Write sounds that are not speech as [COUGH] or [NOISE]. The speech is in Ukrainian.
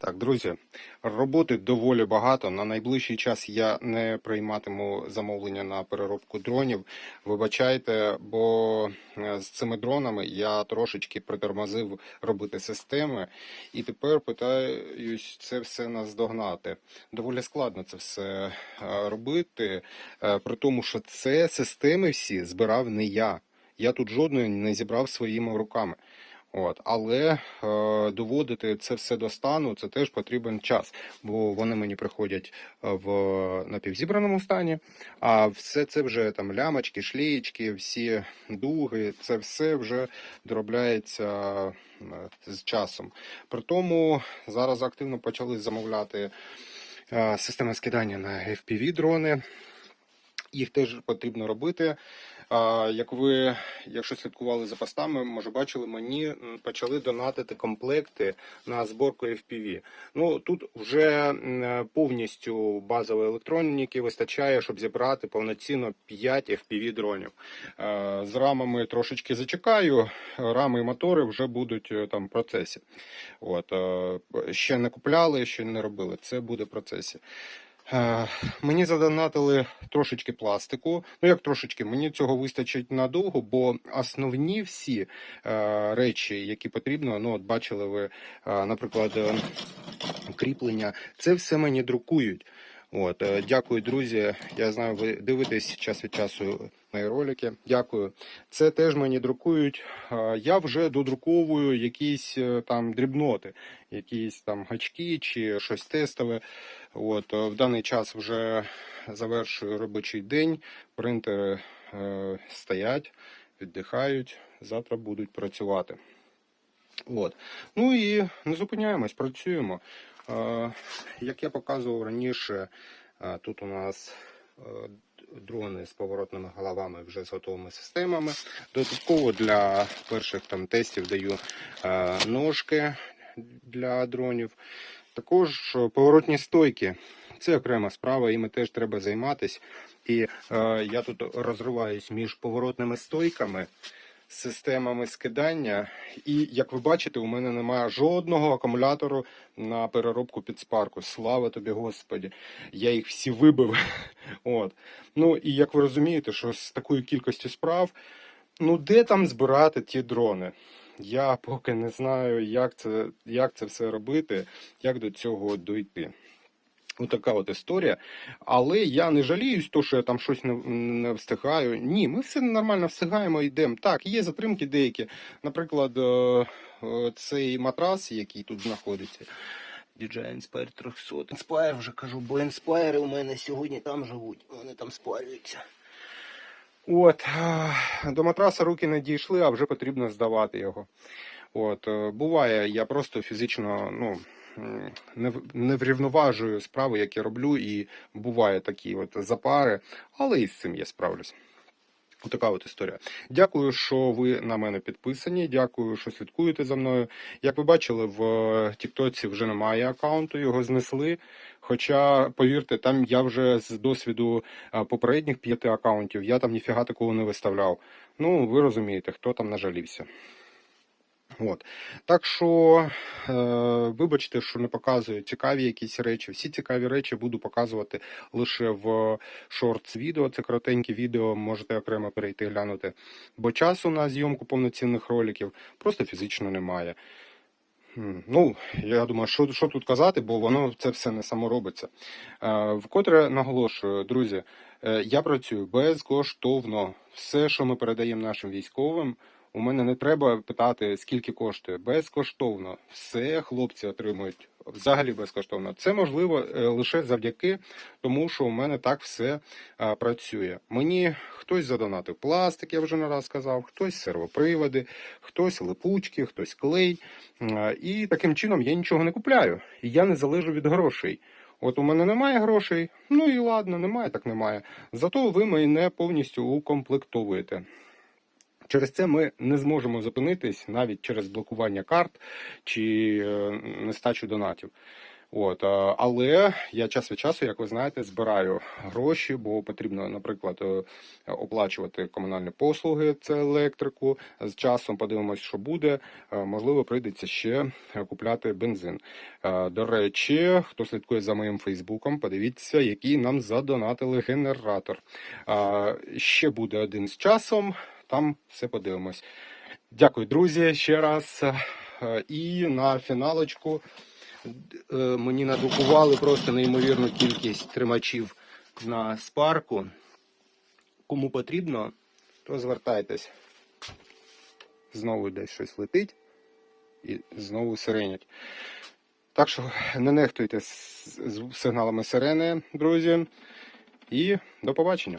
Так, друзі, роботи доволі багато. На найближчий час я не прийматиму замовлення на переробку дронів. Вибачайте, бо е, з цими дронами я трошечки притормозив робити системи, і тепер питаюсь це все наздогнати. Доволі складно це все е, робити, е, при тому, що це системи всі збирав не я. Я тут жодної не зібрав своїми руками. От, але е, доводити це все до стану, це теж потрібен час, бо вони мені приходять е, в напівзібраному стані, а все це вже там лямочки, шлеєчки, всі дуги, це все вже доробляється з часом. При тому зараз активно почали замовляти е, системи скидання на FPV дрони. Їх теж потрібно робити. Як ви, якщо слідкували за постами, може бачили, мені почали донатити комплекти на зборку FPV. Ну тут вже повністю базової електроніки вистачає, щоб зібрати повноцінно 5 FPV дронів. З рамами трошечки зачекаю. Рами і мотори вже будуть е, там в процесі. От е, ще не купляли, ще не робили. Це буде в процесі. Е, Мені задонатили трошечки пластику. Ну як трошечки, мені цього вистачить надовго, бо основні всі е, речі, які потрібно, ну от бачили ви, е, наприклад, е, кріплення, це все мені друкують. От, е, дякую, друзі. Я знаю, ви дивитесь час від часу мої ролики. Дякую. Це теж мені друкують. Я вже додруковую якісь е, там дрібноти, якісь там гачки чи щось тестове. От, е, в даний час вже завершую робочий день. Принтери стоять, віддихають. Завтра будуть працювати. От. Ну і не зупиняємось, працюємо. Як я показував раніше, тут у нас е, дрони з поворотними головами вже з готовими системами. Додатково для перших там тестів даю е, ножки для дронів. Також е, поворотні стойки. Це окрема справа, іми теж треба займатися. І е, я тут розриваюсь між поворотними стойками системами скидання. І як ви бачите, у мене немає жодного акумулятору на переробку під спарку. Слава тобі, Господі! Я їх всі вибив. [LAUGHS] От. Ну і як ви розумієте, що з такою кількістю справ, ну де там збирати ті дрони? Я поки не знаю, як це, як це все робити, як до цього дойти. Отака от історія. Але я не жаліюсь, то, що я там щось не, не встигаю. Ні, ми все нормально встигаємо, йдемо. Так, є затримки деякі. Наприклад, е, е, цей матрас, який тут знаходиться. DJI Inspire 300. Inspire вже кажу, бо Inspire у мене сьогодні там живуть. Вони там спарюються. От, е, до матраса руки не дійшли, а вже потрібно здавати його. От, буває, я просто фізично, ну. Не, не врівноважую справи, які роблю, і буває такі от запари, але і з цим я справлюсь. Отака от історія. Дякую, що ви на мене підписані. Дякую, що слідкуєте за мною. Як ви бачили, в е, Тіктоці вже немає аккаунту, його знесли. Хоча, повірте, там я вже з досвіду е, попередніх п'яти аккаунтів, я там ніфіга такого не виставляв. Ну, ви розумієте, хто там нажалівся. От. Так що, е, вибачте, що не показую цікаві якісь речі. Всі цікаві речі буду показувати лише в шортс відео. Це коротенькі відео, можете окремо перейти глянути. Бо часу на зйомку повноцінних роликів просто фізично немає. Ну, я думаю, що, що тут казати, бо воно це все не само робиться. Е, Вкотре наголошую, друзі, е, я працюю безкоштовно. Все, що ми передаємо нашим військовим, у мене не треба питати, скільки коштує. Безкоштовно. Все хлопці отримують взагалі безкоштовно. Це можливо е, лише завдяки тому, що у мене так все е, працює. Мені хтось задонатив пластик, я вже не раз сказав, хтось сервоприводи, хтось липучки, хтось клей. Е, І таким чином я нічого не купляю. Я не залежу від грошей. От у мене немає грошей, ну і ладно, немає, так немає. Зато ви мене повністю укомплектовуєте. Через це ми не зможемо зупинитись навіть через блокування карт чи е, нестачу донатів. От, е, але я час від часу, як ви знаєте, збираю гроші, бо потрібно, наприклад, е, оплачувати комунальні послуги, це електрику. З часом подивимось, що буде. Можливо, прийдеться ще купляти бензин. До речі, хто слідкує за моїм Фейсбуком, подивіться, який нам задонатили генератор. Ще буде один з часом. Там все подивимось. Дякую, друзі, ще раз. Е, І на фіналочку е, мені надрукували просто неймовірну кількість тримачів на спарку. Кому потрібно, то звертайтесь. Знову десь щось летить і знову сиренять. Так що не нехтуйте з з сигналами сирени, друзі. І до побачення.